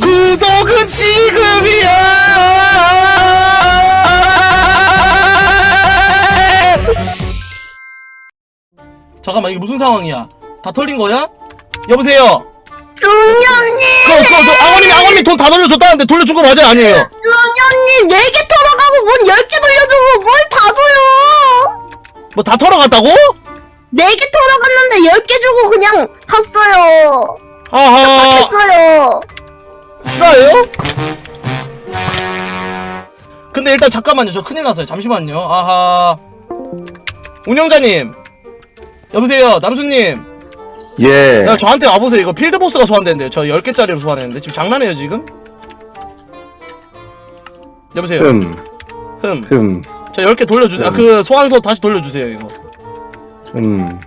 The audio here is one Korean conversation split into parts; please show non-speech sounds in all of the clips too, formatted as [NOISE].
구독은 지금이야 잠깐만 이게 무슨 상황이야 다 털린 거야? 여보세요 중령님! 그, 그, 그, 아버님이 아버님이 돈다 돌려줬다는데 돌려준 거 맞아요 아니에요? 중령님! 4개 털어가고 뭔 10개 돌려주고 뭘 다 줘요! 뭐 다 털어갔다고? 4개 털어갔는데 10개 주고 그냥 갔어요! 아하 했어요! 싫어요? 근데 일단 잠깐만요. 저 큰일 났어요. 잠시만요. 아하. 운영자님. 여보세요. 남수님. 예. 야 저한테 와보세요. 이거 필드보스가 소환되는데요 저 10개짜리로 소환했는데. 지금 장난해요 지금? 여보세요? 흠, 흠. 흠, 자 10개 돌려주세요. 아, 그 소환서 다시 돌려주세요 이거. 흠.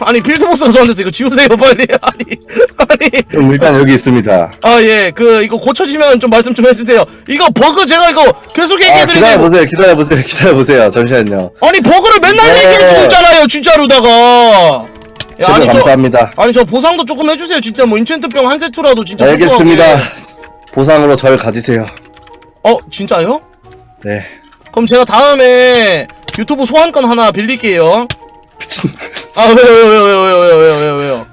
아니 필드보스가 소환됐어 이거 지우세요 빨리 [LAUGHS] 아니 아니 흠, 일단 여기 있습니다. 아 예 그 이거 고쳐지면 좀 말씀 좀 해주세요 이거 버그 제가 이거 계속 아, 얘기해드리는데 기다려보세요, 기다려보세요, 기다려보세요. 잠시만요. 아니 버그를 맨날 네. 얘기해주고 있잖아요 진짜로다가 야, 아니 저 감사합니다. 아니 저 보상도 조금 해주세요 진짜 뭐 인챈트병 한 세트라도 진짜 알겠습니다. 소소하게. 보상으로 절 가지세요. 어 진짜요? 네. 그럼 제가 다음에 유튜브 소환권 하나 빌릴게요 아왜 요 왜요 왜요 왜요 왜요 왜요 왜요 왜요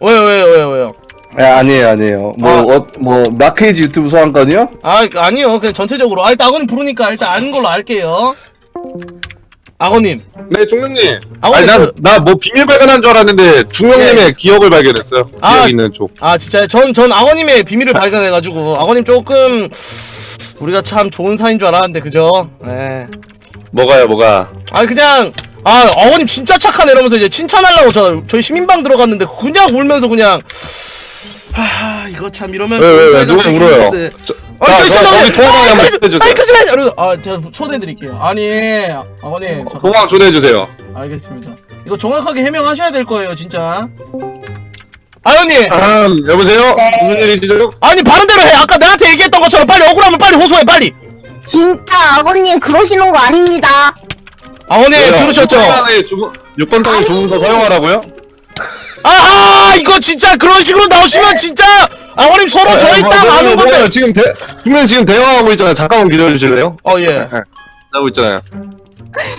왜요 왜요 왜요 왜요 아, 아니에요, 아니에요. 뭐, 아. 어, 뭐, 마크이즈 유튜브 소환권이요? 아 아니요 그냥 전체적으로 아 일단 아버님 부르니까 일단 아는 걸로 알게요 아버님 네, 중령님. 아버님 아니, 그- 난, 나뭐 비밀 발견한 줄 알았는데, 중령님의 기억을 발견했어요. 아. 기억 있는 쪽. 아 진짜 전 전 아버님의 비밀을 발견해가지고 아버님 조금 우리가 참 좋은 사이인 줄 알았는데 그죠? 네. 뭐가요, 뭐가? 아니 그냥 아 아버님 진짜 착하네 이러면서 이제 칭찬하려고 저 저희 시민방 들어갔는데 그냥 울면서 그냥 아 이거 참 이러면 왜, 왜, 왜, 누가 울어요? 저, 아, 자, 저 저, 시청자 거기 통화방에 한번 초대해주세요. 좀 해. 이러면서 아 제가 초대해드릴게요. 아니 아버님 잠깐 통화 초대해주세요. 알겠습니다. 이거 정확하게 해명하셔야 될 거예요 진짜. 아연님 아, 여보세요? 무슨 일이시죠? 아니 바른 대로 해. 아까 나한테 얘기했던 것처럼 빨리 억울하면 빨리 호소해 빨리. 진짜 아버님 그러시는 거 아닙니다! 아버님? 들으셨죠? 6번 땅에 주- 6번 땅에 주문서 사용하라고요? 아하 이거 진짜 그런 식으로 나오시면 진짜 아버님 서로 저희 뭐, 땅 뭐, 아는 뭐, 건데. 뭐예요? 지금 대, 중령 지금 대화하고 있잖아요. 잠깐만 기다려 주실래요? 어 예. 하고 있잖아요.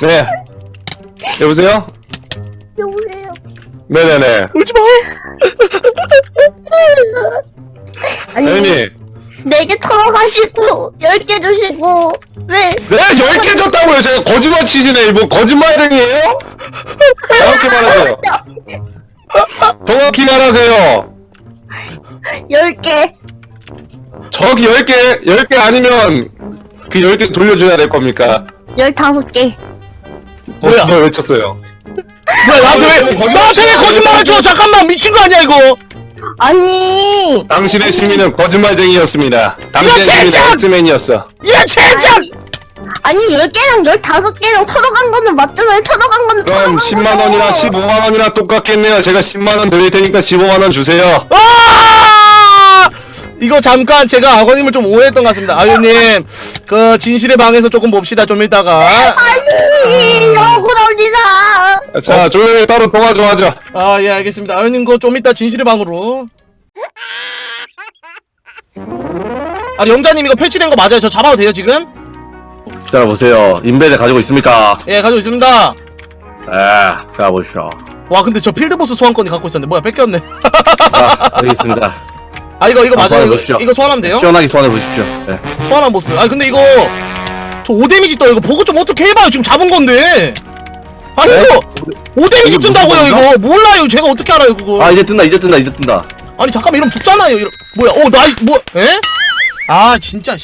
네. 여보세요? 여보세요? 네네네. 울지 마. [LAUGHS] 아니 혜연이. 4개 털어가시고 10개 주시고 왜 네, 10개 줬다고요. 제가 거짓말 치시네. 뭐 거짓말쟁이에요? 정확히 말하세요. 정확히 말하세요. 10개 저기 10개, 10개 아니면 그 10개 돌려줘야 될 겁니까? 15개 뭐야? 거짓말 외쳤어요. 뭐야 나한테 왜 거짓말 나한테 왜 거짓말을 쳐? 잠깐만 미친 거 아니야 이거? 아니 당신의 시민은 거짓말쟁이였습니다. 당신의 시민은! 엑스맨이었어. 야 젠장! 아니 10개랑 15개랑 털어간 거는 맞잖아요 털어간 거는 그럼 털어간 10만 원이나 거죠. 15만 원이나 똑같겠네요. 제가 10만 원 드릴 테니까 15만 원 주세요. 아! 이거 잠깐 제가 아버님을 좀 오해했던 것 같습니다. 아유님 그 진실의 방에서 조금 봅시다 좀 이따가. 아니 억울합니다 자, 조용히 따로 통화 좀 하죠. 아예 알겠습니다. 아유님 그거 좀 이따 진실의 방으로. 아니 영자님 이거 패치된 거 맞아요? 저 잡아도 돼요 지금? 기다려보세요. 인베드 가지고 있습니까? 예 가지고 있습니다. 에, 가보시죠. 와 근데 저 필드보스 소환권이 갖고 있었는데 뭐야 뺏겼네. 자, 여기 있습니다. 아 이거 이거 아, 맞아요? 소환해 이거, 보십시오. 이거 소환하면 돼요? 시원하게 소환해 보십시오. 네. 소환한 보스. 아 근데 이거 저 5데미지 떠 이거 보고 좀 어떻게 해봐요 지금 잡은 건데. 아니 네? 이거 5데미지 이게 무슨 뜬다고요 건가? 이거 몰라요 제가 어떻게 알아요 그거. 아, 이제 뜬다, 이제 뜬다, 이제 뜬다. 아니 잠깐만 이러면 죽잖아요 이러 뭐야 어 나이 뭐 에? 아 진짜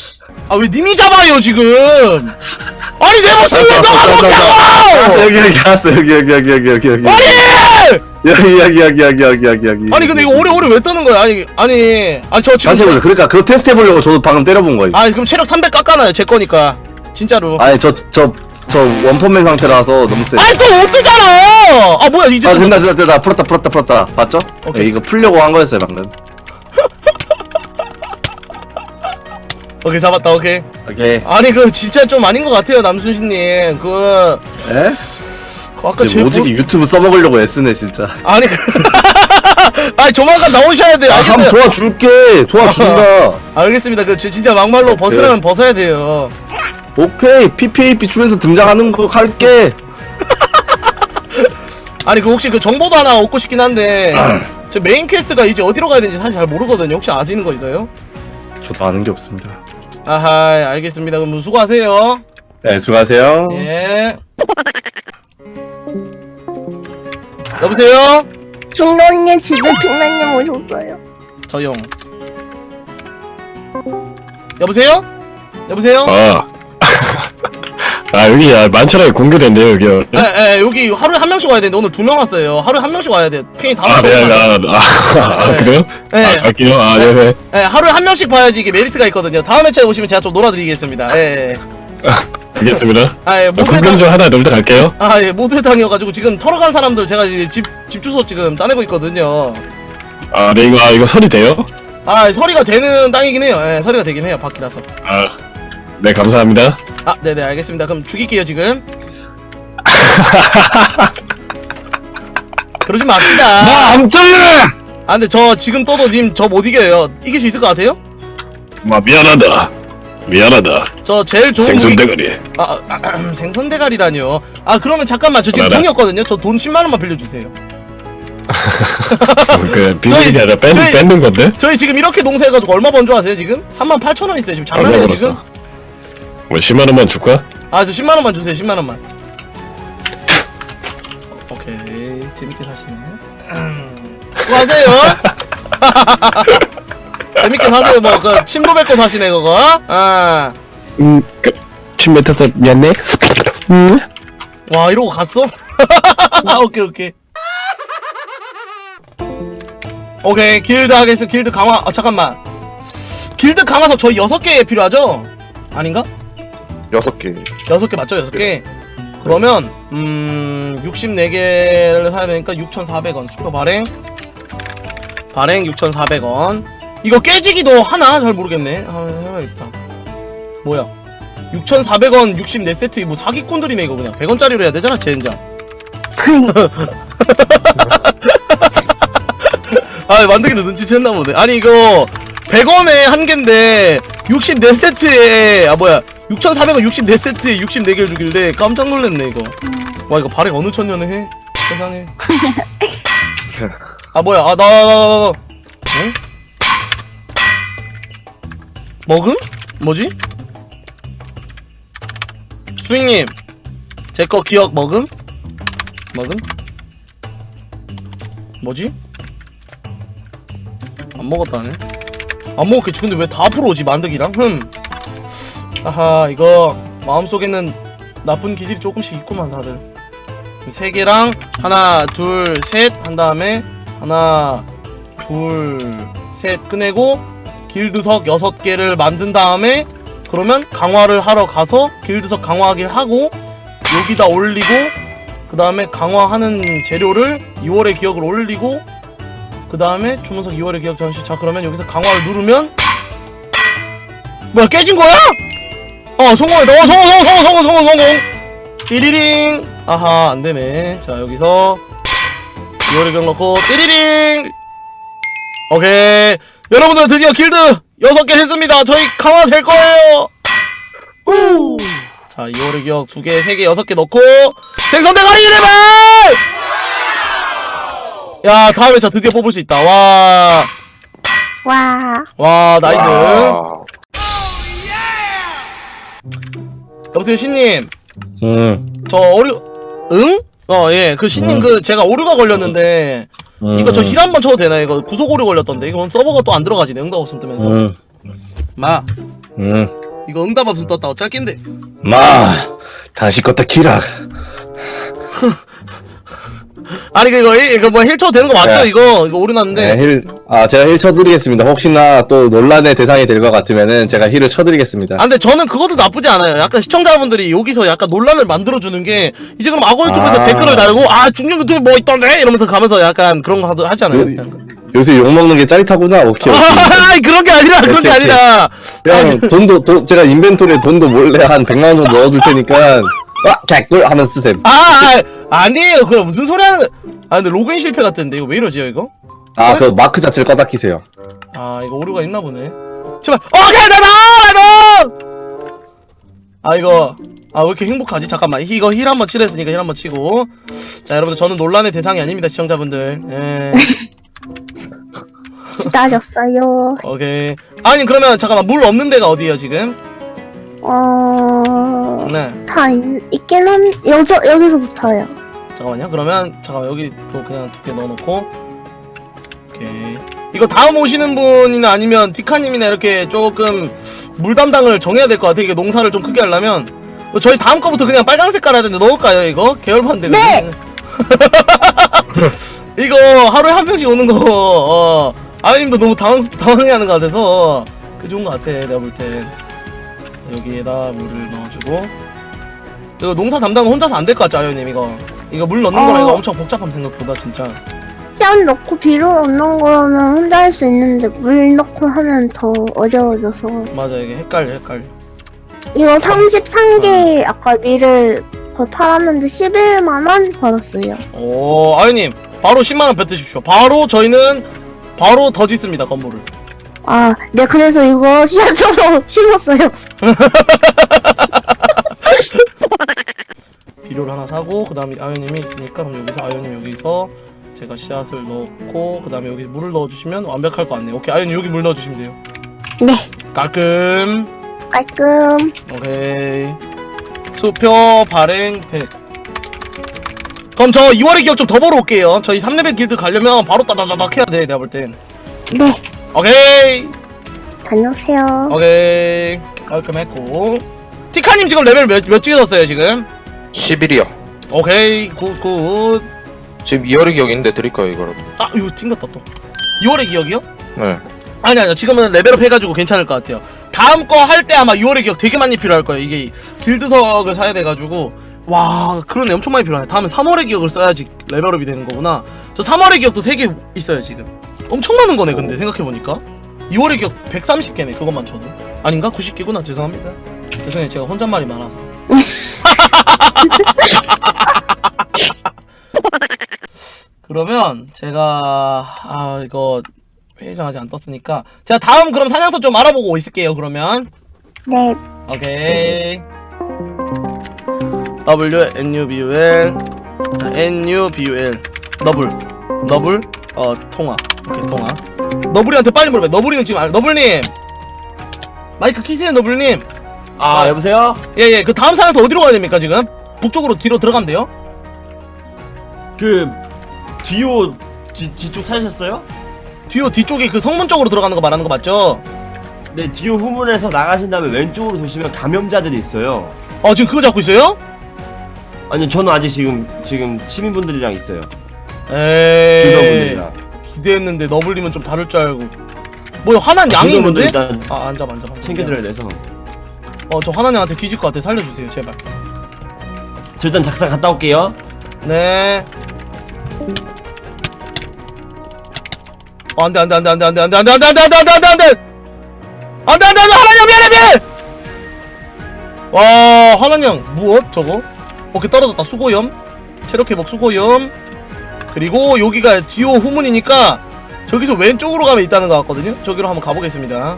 아왜 님이 잡아요 지금 아니 내 모습 왜 너가 알았어, 먹냐고 여기, 여기, 알았어. 여기, 여기, 여기, 여기, 여기, 여기. 아니 여기, 여기, 여기, 여기, 여기, 여기, 여기. 아니 근데 이거 오래 오래 왜 뜨는 거야 아니 아니 아니 저 지금 다시 해보자. 그러니까 그거 테스트 해보려고 저도 방금 때려본 거예요. 아 그럼 체력 300 깎아놔요 제 거니까 진짜로 아니, 저, 저, 저 원펀맨 상태라서 너무 세. 아니 또못 뜨잖아 아 뭐야 이제 아, 또- 된다, 된다, 된다. 풀었다, 풀었다, 풀었다. 봤죠? 오케이. 네, 이거 풀려고 한 거였어요, 방금. [LAUGHS] 오케이 잡았다 오케이 오케이. 아니 그 진짜 좀 아닌 것 같아요 남순신님 그, 에? 그 아까 제 지금 오지게 보... 유튜브 써먹으려고 애쓰네, 진짜. 아니 그 [LAUGHS] 아 조만간 나오셔야 돼요 아, 한번 알겠어요 도와줄게. 도와준다. [LAUGHS] 알겠습니다 그 지- 진짜 막말로 벗으라면 벗어야 돼요 오케이. PPAP 출에서 등장하는 거 할게. [LAUGHS] 아니 그 혹시 그 정보도 하나 얻고 싶긴 한데 [CLEARS THROAT] 제 메인 퀘스트가 이제 어디로 가야 되는지 사실 잘 모르거든요 혹시 아시는 거 있어요? 저도 아는 게 없습니다. 아하 알겠습니다 그럼 수고하세요 네, 수고하세요. 예 여보세요? 중로님 집에 핑맨님 오셨어요. 저용 여보세요? 여보세요? 아. [LAUGHS] 아 여기 아, 만천하게 공개된대요 여기요. 예, 예, 여기 하루에 한 명씩 와야 되는데 오늘 두 명 왔어요. 하루에 한 명씩 와야 돼. 핑이 다섯 아, 명. 네, 아, 아, 아, 네. 그래요? 네. 아, 갈게요. 아, 네, 네. 예, 하루에 한 명씩 봐야지 이게 메리트가 있거든요. 다음 회차에 오시면 제가 좀 놀아드리겠습니다. 예. 예. [LAUGHS] 알겠습니다. 아, 예, 모두 공경 좀 하나 놀다 갈게요. 아, 예, 모두 해당이어가지고 지금 털어간 사람들 제가 이제 집, 집 주소 지금 따내고 있거든요. 아, 네, 이거, 아, 이거 설이 돼요? 아, 서리가 되는 땅이긴 해요. 예, 서리가 되긴 해요. 밖이라서. 아, 네, 감사합니다. 아, 네네, 알겠습니다. 그럼 죽일게요, 지금. [LAUGHS] 그러지 맙시다. 나 암살래! 아, 근데 저 지금 떠도 님 저 못 이겨요. 이길 수 있을 것 같아요? 마, 미안하다. 미안하다. 저 제일 좋은 생선 무기- 대가리. 아, 아, 아, 생선 대가리라뇨. 아 그러면 잠깐만 저 지금 알아. 돈이 없거든요. 저 돈 10만 원만 빌려주세요. [LAUGHS] 그, 비밀이 아니라 뺀, 저희- 뺏는 건데? 저희 지금 이렇게 농사해가지고 얼마 번 줄 아세요 지금? 3만 8천 원 있어요 지금 장난해요 얼마 지금? 벌었어? 뭐, 10만 원만 줄까? 아 저 10만 원만 주세요 10만 원만. 어, 오케이 재밌게 사시네. 음, 수고하세요. [LAUGHS] 재밌게 사세요 뭐그 침도 뱉고 사시네 그거. 아. 음, 그, 침 뱉어서 미안해. 음. 와 이러고 갔어? [LAUGHS] 오케이 오케이 오케이 길드 하겠습니다 길드 강화 아 잠깐만 길드 강화석 저희 6개 필요하죠? 아닌가? 여섯 개. 6개 맞죠 6개 그러면 음 64개를 사야 되니까 6,400원 슈퍼 발행 발행 6,400원 이거 깨지기도 하나? 잘 모르겠네. 아 해봐야겠다 뭐야? 6,400원 64세트 뭐 사기꾼들이네 이거 그냥. 100원짜리로 해야 되잖아 젠장. [LAUGHS] 아 만들기도 눈치챘나 보네. 아니 이거 100원에 한 개인데 64세트에 아 뭐야. 6,400원 64세트에 64개를 주길래 깜짝 놀랐네 이거. 와 이거 발행 어느 천년에 해? 세상에. [LAUGHS] 아 뭐야. 아나 나, 나, 나, 나. 응? 먹음? 뭐지? 수익님 제 거 기억 먹음? 먹음? 뭐지? 안 먹었다네 안 먹었겠지 근데 왜 다 앞으로 오지 만덕이랑 흠 아하 이거 마음속에는 나쁜 기질이 조금씩 있구만 다들 세 개랑 하나 둘 셋 한 다음에 하나 둘 셋 꺼내고 길드석 여섯 개를 만든 다음에 그러면 강화를 하러 가서 길드석 강화하기를 하고 여기다 올리고 그 다음에 강화하는 재료를 2월의 기억을 올리고 그 다음에 주문석 2월의 기억 전시 자 그러면 여기서 강화를 누르면 뭐야 깨진 거야? 어 성공했다 어 성공 성공 성공 성공 성공. 띠리링. 아하 안되네. 자 여기서 2월의 기억 넣고 띠리링. 오케이 여러분들 드디어 길드 6개 했습니다 저희 강화 될 거예요 자 2월의 기억 2개 3개 6개 넣고 생선 대가리 레벨 야 다음에 자 드디어 뽑을 수 있다 와 와. 와 나이스 아. 여보세요 신님 음. 저 어류 응? 어 예 그 신님 음. 그 제가 오류가 걸렸는데 음. 이거 저 힐 한 번 쳐도 되나 이거 구속 오류 걸렸던데 이건 서버가 또 안 들어가지네 응답 없음 뜨면서 음. 마 음. 이거 응답 없음 떴다 어쩔 낀데 마. 다시 껐다 키라. [LAUGHS] 아니 그 이거 이- 이거 뭐 힐 쳐도 되는 거 맞죠 네. 이거 이거 오류 났는데 네, 힐. 아, 제가 힐 쳐드리겠습니다. 혹시나 또 논란의 대상이 될 것 같으면은 제가 힐을 쳐드리겠습니다. 아 근데 저는 그것도 나쁘지 않아요 약간 시청자분들이 여기서 약간 논란을 만들어 주는 게 이제 그럼 악어 유튜브에서 아. 댓글을 달고 아 중년 유튜브 뭐 있던데 이러면서 가면서 약간 그런 거 하도 하지 않아요 요- 약간. 요새 욕먹는 게 짜릿하구나. 오케이, 오케이. 아 그런 게 아니라 그런 게 오케이, 오케이. 아니라 그냥 돈도, 돈, 제가 인벤토리에 돈도 몰래 한 100만원 정도 넣어둘 테니까, 아, 개꿀! 하면 쓰셈. 아, 아 아니에요 그럼 무슨 소리 하는 거- 아 근데 로그인 실패 같은데. 이거 왜 이러지요 이거? 아 그 마크 자체를 꺼다 키세요. 아 이거 오류가 있나 보네. 제발. 오케이 나나 나도 아 이거. 아 왜 이렇게 행복하지? 잠깐만. 이거 힐 한번 치랬으니까 힐 한번 치고. 자 여러분들 저는 논란의 대상이 아닙니다 시청자분들. 예. [LAUGHS] 기다렸어요. 오케이. 아니 그러면 잠깐만 물 없는 데가 어디예요 지금? 어... 네. 다 있, 있긴 한, 여저, 여기서부터요. 잠깐만요. 그러면 잠깐만 여기 또 그냥 두 개 넣어놓고. 오케이. 이거 다음 오시는 분이나 아니면 디카님이나 이렇게 조금 물 담당을 정해야 될 것 같아 이게 농사를 좀 크게 하려면. 어, 저희 다음 거부터 그냥 빨간 색깔 하는데 넣을까요 이거? 계열판데 네! [LAUGHS] 이거 하루에 한 병씩 오는 거 어, 아님도 너무 당황, 당황해하는 것 같아서. 그 좋은 것 같아 내가 볼 땐. 여기에다 물을 넣어주고. 이거 농사 담당은 혼자서 안 될 것 같죠 아유님 이거 이거 물 넣는 거랑 어. 이거 엄청 복잡함 생각보다 진짜 씨 넣고 비료 넣는 거는 혼자 할 수 있는데 물 넣고 하면 더 어려워져서. 맞아 이게 헷갈려 헷갈려 이거 33개 아까 밀을 거 팔았는데 11만 원 벌었어요. 오 아유님 바로 10만 원 뱉으십시오 바로 저희는 바로 더 짓습니다 건물을 아, 네, 그래서 이거 [LAUGHS] 씨앗으로 심었어요. [LAUGHS] 비료를 하나 사고 그 다음에 아연님이 있으니까 그럼 여기서 아연님 여기서 제가 씨앗을 넣고 그 다음에 여기 물을 넣어주시면 완벽할 것 같네요. 오케이 아연님 여기 물 넣어주시면 돼요. 네, 깔끔. 깔끔. 오케이. 수표 발행 100 그럼 저 2월의 기억 좀더 보러 올게요. 저희 3레벨 길드 가려면 바로 따다다닥 해야 돼 내가 볼땐. 네, 오케이. 다녀오세요. 오케이. 깔끔했고. 티카님 지금 레벨 몇, 몇 찍으셨어요 지금? 11이요. 오케이 굿굿. 지금 2월의 기억 있는데 드릴까요 이거라도. 아 이거 튕겼다 또. 2월의 기억이요? 네. 아니 아니요. 지금은 레벨업 해가지고 괜찮을 것 같아요. 다음 거 할 때 아마 6월의 기억 되게 많이 필요할 거예요. 이게 길드석을 사야 돼가지고. 와 그러네. 엄청 많이 필요하네. 다음에 3월의 기억을 써야지 레벨업이 되는 거구나. 저 3월의 기억도 3개 있어요 지금. 엄청 많은 거네 근데 생각해보니까. 2월의 기억 130개네 그것만 쳐도. 아닌가? 90개구나. 죄송합니다. 죄송해요. 제가 혼잣말이 많아서 [LAUGHS] 그러면 제가 아 이거 회의장 아직 안 떴으니까 제가 다음 그럼 사냥터 좀 알아보고 있을게요 그러면. 네, 오케이. W N U B U L N U B U L. 너블. 너블? 어 통화. 오케이 통화. 너블이한테 빨리 물어봐 너블이는 지금 알 너블님! 마이크 키세요 너블님 아, 여보세요? 예예. 그 다음 사냥터 어디로 가야 됩니까 지금? 북쪽으로 뒤로 들어가면 돼요? 그 뒤오 뒤, 뒤쪽 찾으셨어요? 뒤로 뒤쪽에 그 성문 쪽으로 들어가는 거 말하는 거 맞죠? 네 뒤오 후문에서 나가신 다음에 왼쪽으로 도시면 감염자들이 있어요. 어 지금 그거 잡고 있어요? 아니요 저는 아직 지금 지금 시민분들이랑 있어요. 에이. 기대했는데 너블리면 좀 다를 줄 알고. 뭐야 화난 양이 있는데? 일단 아 앉아 앉아 앉아. 챙겨드려야 돼서 어저 화난 양한테 뒤질 것 같아 살려주세요 제발 저 일단 작사 갔다 올게요 네 어, 안돼 안돼 안돼 안돼 안돼 안돼 안돼 안돼 안돼 안돼 안돼 안돼 안돼 안돼 안돼 안돼 양 미안해 미안해 와 화난 양 무엇 저거 오케이 떨어졌다 수고염 체력 회복 수고염 그리고 여기가 디오 후문이니까 저기서 왼쪽으로 가면 있다는 것 같거든요 저기로 한번 가보겠습니다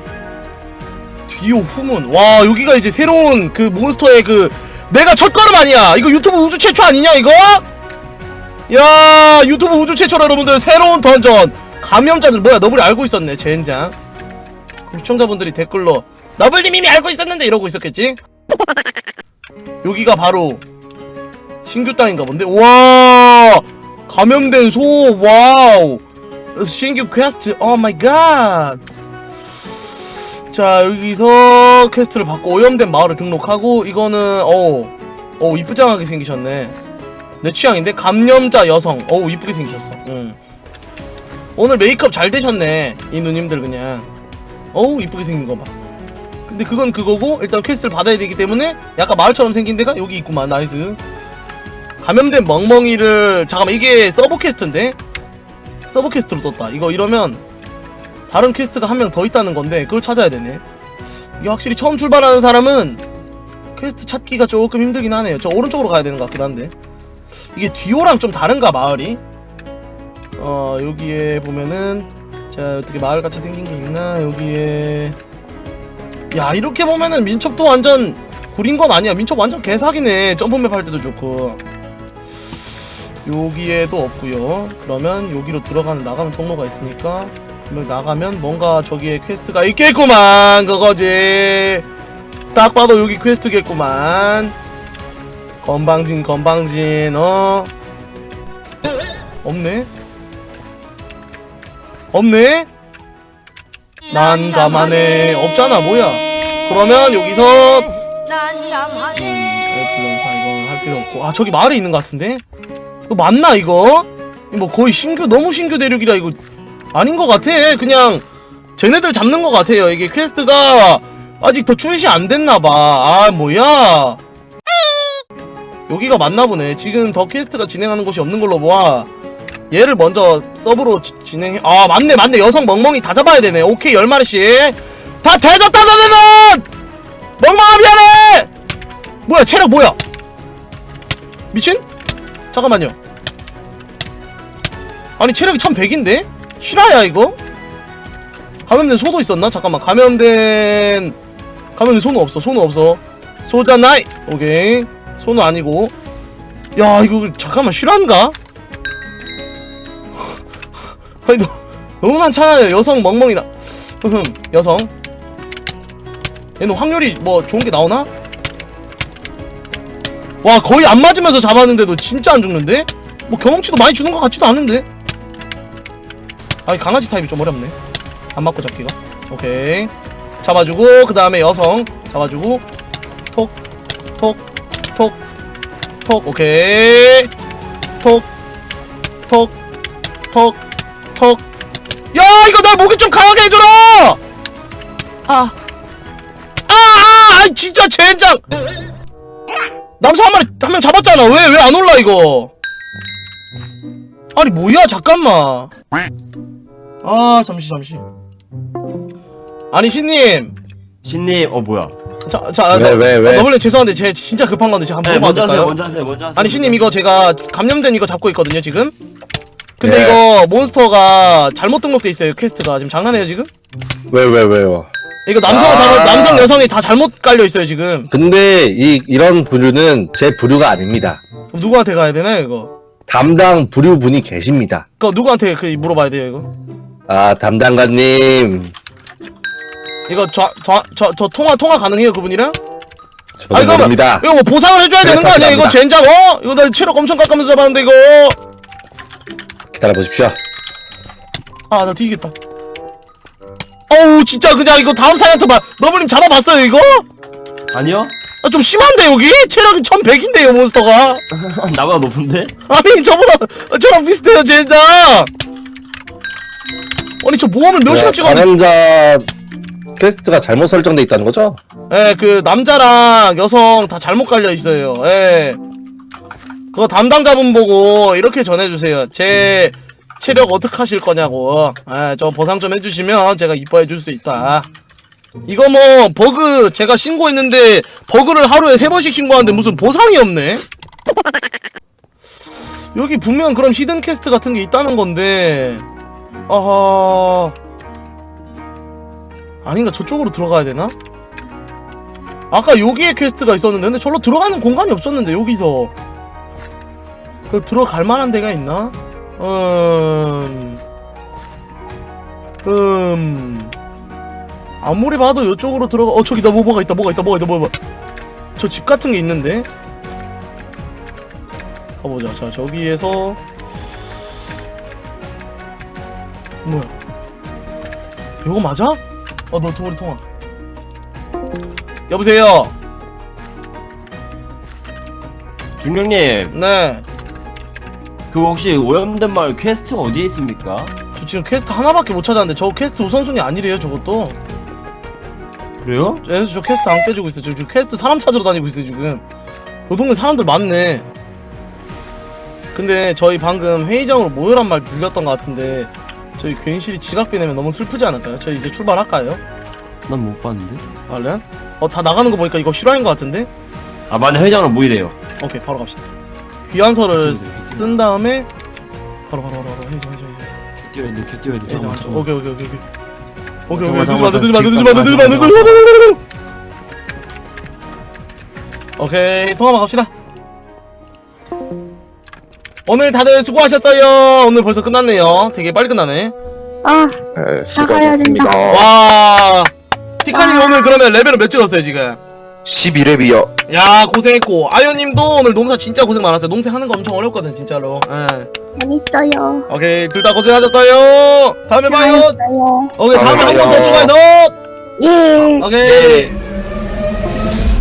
디오 후문. 와 여기가 이제 새로운 그 몬스터의 그 내가 첫 걸음 아니야. 이거 유튜브 우주 최초 아니냐 이거? 야 유튜브 우주 최초로 여러분들 새로운 던전. 감염자들 뭐야 너블이 알고 있었네 젠장. 시청자분들이 댓글로 너블님 이미 알고 있었는데 이러고 있었겠지? 여기가 바로 신규 땅인가 본데? 와! 감염된 소 와우! 신규 퀘스트 오 마이 갓 자 여기서 퀘스트를 받고 오염된 마을을 등록하고 이거는 어우 어우 이쁘장하게 생기셨네. 내 취향인데? 감염자 여성. 어우 이쁘게 생기셨어. 응. 오늘 메이크업 잘 되셨네 이 누님들 그냥. 어우 이쁘게 생긴 거봐. 근데 그건 그거고 일단 퀘스트를 받아야 되기 때문에 약간 마을처럼 생긴 데가 여기 있구만. 나이스. 감염된 멍멍이를 잠깐만 이게 서브 퀘스트인데? 서브 퀘스트로 떴다. 이거 이러면 다른 퀘스트가 한 명 더 있다는 건데 그걸 찾아야 되네. 이게 확실히 처음 출발하는 사람은 퀘스트 찾기가 조금 힘들긴 하네요. 저 오른쪽으로 가야 되는 것 같긴 한데. 이게 디오랑 좀 다른가 마을이? 어 여기에 보면은 자 어떻게 마을같이 생긴 게 있나? 여기에. 야 이렇게 보면은 민첩도 완전 구린 건 아니야. 민첩 완전 개사기네. 점프맵 할 때도 좋고. 여기에도 없고요. 그러면 여기로 들어가는 나가는 통로가 있으니까 여기 나가면 뭔가 저기에 퀘스트가 있겠구만 그거지. 딱 봐도 여기 퀘스트겠구만. 건방진 건방진 어? 없네? 없네? 난감하네 없잖아 뭐야. 그러면 여기서 에플런사 이건 할 필요 없고. 아 저기 마을에 있는 것 같은데? 이거 맞나 이거? 이거 뭐 거의 신규 너무 신규 대륙이라 이거 아닌 것 같아. 그냥 쟤네들 잡는 것 같아요. 이게 퀘스트가 아직 더 출시 안 됐나봐. 아 뭐야? 여기가 맞나 보네. 지금 더 퀘스트가 진행하는 곳이 없는 걸로 보아 얘를 먼저 서브로 지- 진행해. 아 맞네 맞네. 여성 멍멍이 다 잡아야 되네. 오케이 열 마리씩. 다 대졌다 너네는 멍멍아 미안해! 뭐야 체력 뭐야? 미친? 잠깐만요. 아니 체력이 1100인데 실화야 이거? 감염된 소도 있었나? 잠깐만 감염된 감염된 소는 없어 소는 없어. 소잖아이! 오케이. 소는 아니고. 야 이거 잠깐만 실화인가? [LAUGHS] 아니 너, 너무 많잖아요 여성 멍멍이다. 흠 여성. 얘는 확률이 뭐 좋은 게 나오나? 와 거의 안 맞으면서 잡았는데도 진짜 안 죽는데? 뭐 경험치도 많이 주는 것 같지도 않은데? 아니 강아지 타입이 좀 어렵네 안 맞고 잡기가 오케이 잡아주고 그 다음에 여성 잡아주고 톡 톡 톡 톡 오케이 톡 톡톡 턱. 야, 이거 나 목이 좀 강하게 해줘라! 아. 아, 아, 아이, 진짜 젠장! 남사 한 마리, 한 명 잡았잖아. 왜, 왜 안 올라, 이거? 아니, 뭐야, 잠깐만. 아, 잠시, 잠시. 아니, 신님. 신님 어 뭐야 자, 자, 왜, 너- 왜, 왜? 어, 너블님 죄송한데, 제가 진짜 급한 건데, 제가 한번 네, 물어봐도 먼저 하세요 될까요? 먼저 하세요 먼저 하세요 아니 신님 이거 제가 감염된 이거 잡고 있거든요 지금 근데 네. 이거 몬스터가 잘못 등록돼 있어요 퀘스트가 지금 장난해요 지금? 왜 왜 왜요? 이거 남성 아. 잡아 남성 여성이 다 잘못 깔려 있어요 지금 근데 이 이런 부류는 제 부류가 아닙니다. 그럼 누구한테 가야 되나 이거? 담당 부류분이 계십니다. 그거 누구한테 그 물어봐야 돼요 이거? 아 담당관님 이거 저 저 저 저 통화 통화 가능해요 그분이랑? 저는 이거 뭐-. 이거 뭐 보상을 해줘야 되는 거 아니야 이거 감사합니다. 젠장 어? 이거 나 체력 엄청 깎으면서 잡았는데 이거 기다려 보십시오. 아 나 뒤지겠다 어우 진짜 그냥 이거 다음 사연부터 봐 너블님 잡아봤어요 이거? 아니요 아, 좀 심한데 여기? 체력이 1100인데요 몬스터가 [LAUGHS] 나보다 높은데 아니 저보다 저랑 비슷해요 젠장 아니 저 모험을 몇 시간 찍었는데 감염자 퀘스트가 잘못 설정돼 있다는 거죠? 예, 그 남자랑 여성 다 잘못 깔려 있어요. 예. 그거 담당자분 보고 이렇게 전해주세요. 제 체력 어떻게 하실 거냐고. 예, 저 보상 좀 해주시면 제가 이뻐해 줄 수 있다. 이거 뭐 버그 제가 신고했는데 버그를 하루에 세 번씩 신고하는데 무슨 보상이 없네. 여기 분명 그런 히든 퀘스트 같은 게 있다는 건데. 아하. 아닌가 저쪽으로 들어가야 되나? 아까 여기에 퀘스트가 있었는데 근데 절로 들어가는 공간이 없었는데 여기서 그 들어갈 만한 데가 있나? 음... 음... 아무리 봐도 이쪽으로 들어가 어 저기다 뭐 뭐가 있다 뭐가 있다 뭐가 있다 뭐가 저집 같은 게 있는데 가보자 자 저기에서 뭐야? 이거 맞아? 어 너 도리 통화. 여보세요? 중령님. 네. 그 혹시 오염된 마을 퀘스트가 어디에 있습니까? 저 지금 퀘스트 하나밖에 못 찾았는데 저 퀘스트 우선순위 아니래요 저것도. 그래요? 그래서 저 퀘스트 안 깨지고 있어 저 지금 퀘스트 사람 찾으러 다니고 있어요 지금. 요 동네 사람들 많네. 근데 저희 방금 회의장으로 모여란 말 들렸던 것 같은데 저희 괜시리 지각비 내면 너무 슬프지 않을까요? 저희 이제 출발할까요? 난 못 봤는데 아 그래? 어다 나가는 거 보니까 이거 실화인 것 같은데? 아 만약 회장으로 모이래요 오케이 바로 갑시다 귀환서를 쓴 다음에 바로 바로 바로 바로 회의장 회의장 뛰어야 돼, 개 뛰어야 돼. 오케이 잠깐만, 잠깐만. 오케이 오케이 오케이 오케이 오케이 잠깐만, 늦으면 안돼 늦으면 안돼 늦으면 잠깐만, 안돼 늦으면 안돼 잠깐만, 늦으면 안돼 오케이 통화만 갑시다 오늘 다들 수고하셨어요. 오늘 벌써 끝났네요. 되게 빨리 끝나네. 아 네, 나가야 된다. 와. 티카님 오늘 그러면 레벨은 몇 찍었어요 지금? 12렙이요. 야 고생했고. 아이오님도 오늘 농사 진짜 고생 많았어요. 농사 하는 거 엄청 어렵거든 진짜로. 예. 재밌어요. 오케이 둘 다 고생하셨어요. 다음에 봐요. 재밌어요. 오케이 다음에 한 번 더. 추가해서. 예. 오케이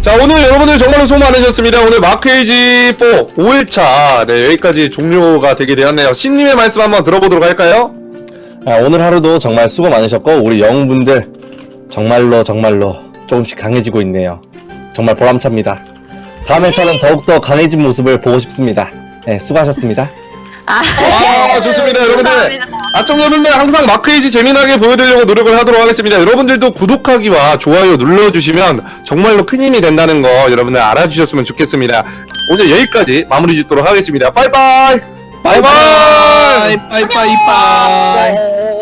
자 오늘 여러분들 정말로 수고 많으셨습니다. 오늘 마크에이지 4 5회차 네 여기까지 종료가 되게 되었네요. 신님의 말씀 한번 들어보도록 할까요? 아, 오늘 하루도 정말 수고 많으셨고 우리 영웅분들 정말로 정말로 조금씩 강해지고 있네요. 정말 보람찹니다. 다음 회차는 더욱더 강해진 모습을 보고 싶습니다. 네, 수고하셨습니다. 아 좋습니다 여러분들. 아청여러분들 항상 마크에이지 재미나게 보여드리려고 노력을 하도록 하겠습니다. 여러분들도 구독하기와 좋아요 눌러주시면 정말로 큰 힘이 된다는 거 여러분들 알아주셨으면 좋겠습니다. 오늘 여기까지 마무리 짓도록 하겠습니다. 빠이빠이. 바이바이! 빠이 빠이빠이! 네.